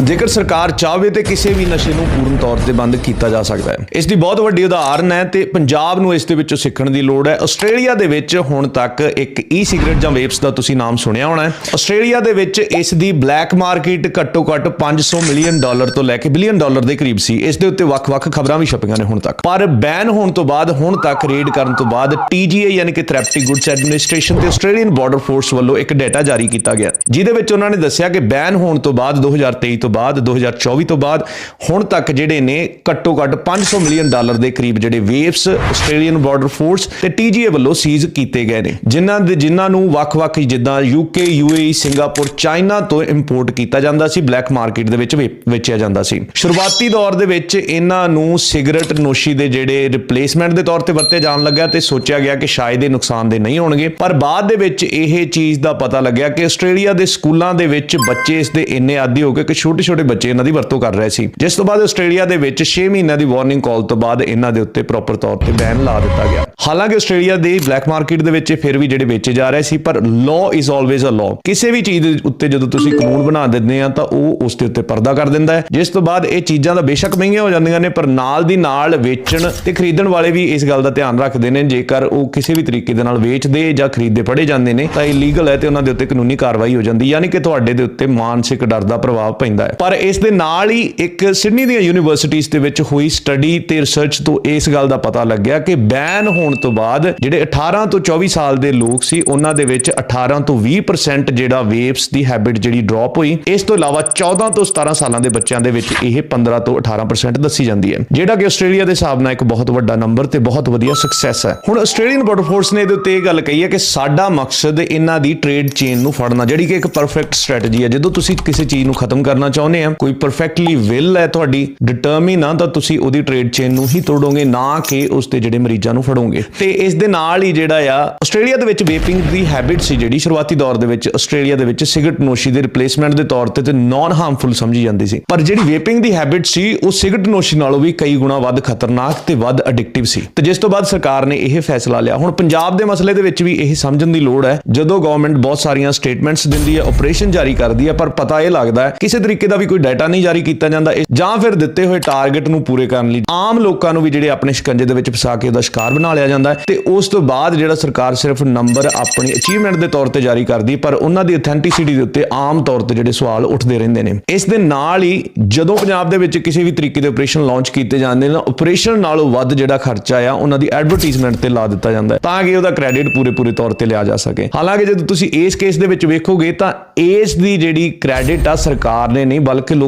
ਜੇਕਰ ਸਰਕਾਰ ਚਾਹਵੇ ਤੇ ਕਿਸੇ ਵੀ ਨਸ਼ੇ ਨੂੰ ਪੂਰਨ ਤੌਰ ਤੇ ਬੰਦ ਕੀਤਾ ਜਾ ਸਕਦਾ ਹੈ। ਇਸ ਦੀ ਬਹੁਤ ਵੱਡੀ ਉਦਾਹਰਨ ਹੈ ਤੇ ਪੰਜਾਬ ਨੂੰ ਇਸ ਦੇ ਵਿੱਚੋਂ ਸਿੱਖਣ ਦੀ ਲੋੜ ਹੈ। ਆਸਟ੍ਰੇਲੀਆ ਦੇ ਵਿੱਚ ਹੁਣ ਤੱਕ ਇੱਕ ਈ ਸਿਗਰਟ ਜਾਂ ਵੇਪਸ ਦਾ ਤੁਸੀਂ ਨਾਮ ਸੁਣਿਆ ਹੋਣਾ ਹੈ। ਆਸਟ੍ਰੇਲੀਆ ਦੇ ਵਿੱਚ ਇਸ ਦੀ ਬਲੈਕ ਮਾਰਕੀਟ ਘੱਟੋ ਘੱਟ 500 ਮਿਲੀਅਨ ਡਾਲਰ ਤੋਂ ਲੈ ਕੇ ਬਿਲੀਅਨ ਡਾਲਰ ਦੇ ਕਰੀਬ ਸੀ। ਇਸ ਦੇ ਉੱਤੇ ਵੱਖ-ਵੱਖ ਖਬਰਾਂ ਵੀ ਛਪੀਆਂ ਨੇ ਹੁਣ ਤੱਕ। ਪਰ ਬੈਨ ਹੋਣ ਤੋਂ ਬਾਅਦ ਹੁਣ ਤੱਕ ਰੇਡ ਕਰਨ ਤੋਂ ਬਾਅਦ TGA ਯਾਨੀ ਕਿ ਥੈਰੇਪਿਊਟਿਕ ਗੁੱਡਸ ਐਡਮਿਨਿਸਟ੍ਰੇਸ਼ਨ ਤੇ ਆਸਟ੍ਰੇਲੀਅਨ ਬਾਰਡਰ ਫੋਰਸ ਵੱਲੋਂ ਇੱਕ ਡਾਟਾ ਜਾਰੀ ਕੀਤਾ ਗਿਆ। ਜਿਹਦੇ ਵਿੱਚ ਉਹਨਾਂ ਨੇ ਦੱਸਿਆ ਕਿ ਬੈਨ ਹੋਣ ਤੋਂ ਬਾਅਦ 2023 ਤੋਂ ਬਾਅਦ 2024 ਤੋਂ ਬਾਅਦ, ਹੁਣ ਤੱਕ ਜਿਹੜੇ ਨੇ ਘੱਟੋ ਘੱਟ 500 ਮਿਲੀਅਨ ਡਾਲਰ ਦੇ ਕਰੀਬ ਜਿਹੜੇ ਵੇਵਸ ਆਸਟ੍ਰੇਲੀਅਨ ਬਾਰਡਰ ਫੋਰਸ ਤੇ TGA ਵੱਲੋਂ ਸੀਜ਼ ਕੀਤੇ ਗਏ ਨੇ, ਜਿਨ੍ਹਾਂ ਦੇ, ਜਿਨ੍ਹਾਂ ਨੂੰ ਵੱਖ-ਵੱਖ ਜਿੱਦਾਂ UK UAE ਸਿੰਗਾਪੁਰ ਚਾਈਨਾ ਤੋਂ ਇੰਪੋਰਟ ਕੀਤਾ ਜਾਂਦਾ ਸੀ ਬਲੈਕ ਮਾਰਕੀਟ ਦੇ ਵਿੱਚ ਵੇਚਿਆ ਜਾਂਦਾ ਸੀ। ਸ਼ੁਰੂਆਤੀ ਦੌਰ ਦੇ ਵਿੱਚ ਇਹਨਾਂ ਨੂੰ ਸਿਗਰਟ ਨੋਸ਼ੀ ਦੇ ਜਿਹੜੇ ਰਿਪਲੇਸਮੈਂਟ ਦੇ ਤੌਰ ਤੇ ਵਰਤੇ ਜਾਣ ਲੱਗਾ ਤੇ ਸੋਚਿਆ ਗਿਆ ਕਿ ਸ਼ਾਇਦ ਇਹ ਨੁਕਸਾਨ ਦੇ ਨਹੀਂ ਹੋਣਗੇ, ਪਰ ਬਾਅਦ ਦੇ ਵਿੱਚ ਇਹ ਚੀਜ਼ ਦਾ ਪਤਾ ਲੱਗਿਆ ਕਿ ਆਸਟ੍ਰੇਲੀਆ ਦੇ ਸਕੂਲਾਂ ਦੇ ਵਿੱਚ ਬੱਚੇ ਇਸ ਦੇ ਇੰਨੇ ਆਦੀ ਹੋ ਗਏ ਕਿ ਛੋਟੇ ਛੋਟੇ-ਛੋਟੇ ਬੱਚੇ ਇਹਨਾਂ ਦੀ ਵਰਤੋਂ ਕਰ ਰਹੇ ਸੀ। ਜਿਸ ਤੋਂ ਬਾਅਦ ਆਸਟ੍ਰੇਲੀਆ ਦੇ ਵਿੱਚ 6 ਮਹੀਨਿਆਂ ਦੀ ਵਾਰਨਿੰਗ ਕਾਲ ਤੋਂ ਬਾਅਦ ਇਹਨਾਂ ਦੇ ਉੱਤੇ ਪ੍ਰੋਪਰ ਤੌਰ ਤੇ ਬੈਨ ਲਾ ਦਿੱਤਾ ਗਿਆ। ਹਾਲਾਂਕਿ ਆਸਟ੍ਰੇਲੀਆ ਦੇ ਬਲੈਕ ਮਾਰਕੀਟ ਦੇ ਵਿੱਚ ਫਿਰ ਵੀ ਜਿਹੜੇ ਵੇਚੇ ਜਾ ਰਹੇ ਸੀ, ਪਰ law is always a law ਕਿਸੇ ਵੀ ਚੀਜ਼ ਦੇ ਉੱਤੇ ਜਦੋਂ ਤੁਸੀਂ ਕਾਨੂੰਨ ਬਣਾ ਦਿੰਦੇ ਆ, ਤਾਂ ਉਹ ਉਸ ਦੇ ਉੱਤੇ ਪਰਦਾ ਕਰ ਦਿੰਦਾ ਹੈ। ਜਿਸ ਤੋਂ ਬਾਅਦ ਇਹ ਚੀਜ਼ਾਂ ਦਾ ਬੇਸ਼ੱਕ ਮਹਿੰਗੀਆਂ ਹੋ ਜਾਂਦੀਆਂ ਨੇ, ਪਰ ਨਾਲ ਦੀ ਨਾਲ ਵੇਚਣ ਤੇ ਖਰੀਦਣ ਵਾਲੇ ਵੀ ਇਸ ਗੱਲ ਦਾ ਧਿਆਨ ਰੱਖਦੇ ਨੇ। ਜੇਕਰ ਉਹ ਕਿਸੇ ਵੀ ਤਰੀਕੇ ਦੇ ਨਾਲ ਵੇਚਦੇ ਜਾਂ ਖਰੀਦਦੇ ਫੜੇ ਜਾਂਦੇ ਨੇ, ਤਾਂ ਇਲੀਗਲ ਹੈ ਤੇ ਉਹਨਾਂ ਦੇ ਉੱਤੇ ਕਾਨੂੰਨੀ ਕਾਰਵਾਈ ਹੋ ਜਾਂਦੀ ਯਾਨੀ ਕਿ ਤੁਹਾਡੇ ਦੇ ਉੱਤੇ ਮਾਨਸਿਕ ਡਰ ਦਾ ਪ੍ਰਭਾਵ ਪੈਂਦਾ ਹੈ। ਪਰ ਇਸ ਦੇ ਨਾਲ ਹੀ ਇੱਕ ਸਿਡਨੀ ਦੀਆਂ ਯੂਨੀਵਰਸਿਟੀਆਂ ਦੇ ਵਿੱਚ ਹੋਈ ਸਟੱਡੀ ਤੇ ਰਿਸਰਚ ਤੋਂ ਇਸ ਗੱਲ ਦਾ ਪਤਾ ਲੱਗਿਆ ਕਿ ਬੈਨ ਹੋਣ ਤੋਂ ਬਾਅਦ ਜਿਹੜੇ 18 ਤੋਂ 24 ਸਾਲ ਦੇ ਲੋਕ ਸੀ, ਉਹਨਾਂ ਦੇ ਵਿੱਚ 18 ਤੋਂ 20% ਜਿਹੜਾ ਵੇਵਸ ਦੀ ਹੈਬਿਟ ਜਿਹੜੀ ਡ੍ਰੌਪ ਹੋਈ, ਇਸ ਤੋਂ ਇਲਾਵਾ 14 ਤੋਂ 17 ਸਾਲਾਂ ਦੇ ਬੱਚਿਆਂ ਦੇ ਵਿੱਚ ਇਹ 15 ਤੋਂ 18% ਦੱਸੀ ਜਾਂਦੀ ਹੈ। ਜਿਹੜਾ ਕਿ ਆਸਟ੍ਰੇਲੀਆ ਦੇ ਹਿਸਾਬ ਨਾਲ ਇੱਕ ਬਹੁਤ ਵੱਡਾ ਨੰਬਰ ਤੇ ਬਹੁਤ ਵਧੀਆ ਸਕਸੈਸ ਹੈ। ਹੁਣ ਆਸਟ੍ਰੇਲੀਅਨ ਬਾਰਡਰ ਫੋਰਸ ਨੇ ਇਹਦੇ ਉੱਤੇ ਇਹ ਗੱਲ ਕਹੀ ਹੈ ਕਿ ਸਾਡਾ ਮਕਸਦ ਇਹਨਾਂ ਦੀ ਟ੍ਰੇਡ ਚੇਨ ਨੂੰ ਫੜਨਾ, ਜਿਹੜੀ ਕਿ ਇੱਕ ਪਰਫੈਕਟ ਸਟ੍ਰੈਟਜੀ ਹੈ, ਜਦੋਂ ਤੁਸੀਂ ਕਿਸੇ ਚੀਜ਼ ਨੂੰ ਖਤਮ ਕਰਨਾ ਚਾਹੁੰਦੇ ਆ, ਕੋਈ ਪਰਫੈਕਟਲੀ ਵਿਲ ਹੈ ਤੁਹਾਡੀ ਡਿਟਰਮਿਨ ਆ, ਤਾਂ ਤੁਸੀਂ ਉਹਦੀ ਟ੍ਰੇਡ ਚੇਨ ਨੂੰ ਹੀ ਤੋੜੋਗੇ, ਨਾ ਕਿ ਉਸ ਦੇ ਜਿਹੜੇ ਮਰੀਜ਼ਾਂ ਨੂੰ ਫੜੋਗੇ। ਤੇ ਇਸ ਦੇ ਨਾਲ ਹੀ ਜਿਹੜਾ ਆ, ਆਸਟ੍ਰੇਲੀਆ ਦੇ ਵਿੱਚ ਵੇਪਿੰਗ ਦੀ ਹੈਬਿਟ ਸੀ ਜਿਹੜੀ ਸ਼ੁਰੂਆਤੀ ਦੌਰ ਦੇ ਵਿੱਚ, ਆਸਟ੍ਰੇਲੀਆ ਦੇ ਵਿੱਚ ਸਿਗਰਟ ਨੋਸ਼ੀ ਦੇ ਰਿਪਲੇਸਮੈਂਟ ਦੇ ਤੌਰ ਤੇ ਤੇ ਨਾਨ ਹਾਰਮਫੁਲ ਸਮਝੀ ਜਾਂਦੀ ਸੀ। ਪਰ ਜਿਹੜੀ ਵੇਪਿੰਗ ਦੀ ਹੈਬਿਟ ਸੀ, ਉਹ ਸਿਗਰਟ ਨੋਸ਼ੀ ਨਾਲੋਂ ਵੀ ਕਈ ਗੁਣਾ ਵੱਧ ਖਤਰਨਾਕ ਤੇ ਵੱਧ ਐਡਿਕਟਿਵ ਸੀ। ਤੇ ਜਿਸ ਤੋਂ ਬਾਅਦ ਸਰਕਾਰ ਨੇ ਇਹ ਫੈਸਲਾ ਲਿਆ। ਹੁਣ ਪੰਜਾਬ ਦੇ ਮਸਲੇ ਦੇ ਵਿੱਚ ਵੀ ਇਹ ਸਮਝਣ ਦੀ ਲੋੜ ਹੈ। ਜਦੋਂ ਗਵਰਨਮੈਂਟ ਬਹੁਤ ਸਾਰੀਆਂ ਸਟੇਟਮੈਂਟਸ ਦਿੰਦੀ ਹੈ ਆਪਰੇਸ਼ਨ ਜਾਰੀ ਕਰਦੀ ਹੈ, ਪਰ ਪਤਾ ਇਹ ਲੱਗਦਾ ਹੈ, ਕਿਸੇ ਤਰੀਕੇ ਦਾ ਵੀ ਕੋਈ ਡਾਟਾ ਨਹੀਂ ਜਾਰੀ ਕੀਤਾ ਜਾਂਦਾ ਜਾਂ ਫਿਰ ਦਿੱਤੇ ਹੋਏ ਟਾਰਗੇਟ ਨੂੰ ਪੂਰੇ ਕਰਨ ਲਈ ਆਮ ਲੋਕਾਂ ਨੂੰ ਵੀ ਜਿਹੜੇ ਆਪਣੇ ਸ਼ਿਕੰਜੇ ਦੇ ਵਿੱਚ ਫਸਾ ਕੇ ਉਹਦਾ ਸ਼ਿਕਾਰ ਬਣਾ ਲਿਆ ਜਾਂਦਾ ਹੈ ਤੇ ਉਸ ਤੋਂ ਬਾਅਦ ਜਿਹੜਾ ਸਰਕਾਰ ਸਿਰਫ ਨੰਬਰ ਆਪਣੀ ਅਚੀਵਮੈਂਟ ਦੇ ਤੌਰ ਤੇ ਜਾਰੀ ਕਰਦੀ ਪਰ ਉਹਨਾਂ ਦੀ ਅਥੈਂਟਿਸਿਟੀ ਦੇ ਉੱਤੇ ਆਮ ਤੌਰ ਤੇ ਜਿਹੜੇ ਸਵਾਲ ਉੱਠਦੇ ਰਹਿੰਦੇ ਨੇ। ਇਸ ਦੇ ਨਾਲ ਹੀ ਜਦੋਂ ਪੰਜਾਬ ਦੇ ਵਿੱਚ ਕਿਸੇ ਵੀ ਤਰੀਕੇ ਦੇ ਆਪਰੇਸ਼ਨ ਲਾਂਚ ਕੀਤੇ ਜਾਂਦੇ ਨੇ ਆਪਰੇਸ਼ਨ ਨਾਲੋਂ ਵੱਧ ਜਿਹੜਾ ਖਰਚਾ ਆ, ਉਹਨਾਂ ਦੀ ਐਡਵਰਟਾਈਜ਼ਮੈਂਟ ਤੇ ਲਾ ਦਿੱਤਾ ਜਾਂਦਾ ਹੈ, ਤਾਂ ਕਿ ਉਹਦਾ ਕ੍ਰੈਡਿਟ ਪੂਰੇ ਪੂਰੇ ਤੌਰ ਤੇ ਲਿਆ ਜਾ ਸਕੇ। ਹਾਲਾਂਕਿ ਜਦੋਂ ਤੁਸੀਂ ਇਸ ਕੇਸ ਦੇ ਵਿੱਚ ਵੇਖੋਗੇ ਤਾਂ ਇਸ ਦੀ ਜਿਹੜੀ ਕ੍ਰੈਡਿਟ ਆ ਸਰਕਾਰ ਨੇ ਨਹੀਂ ਬਲਕਿ ਲੋਕ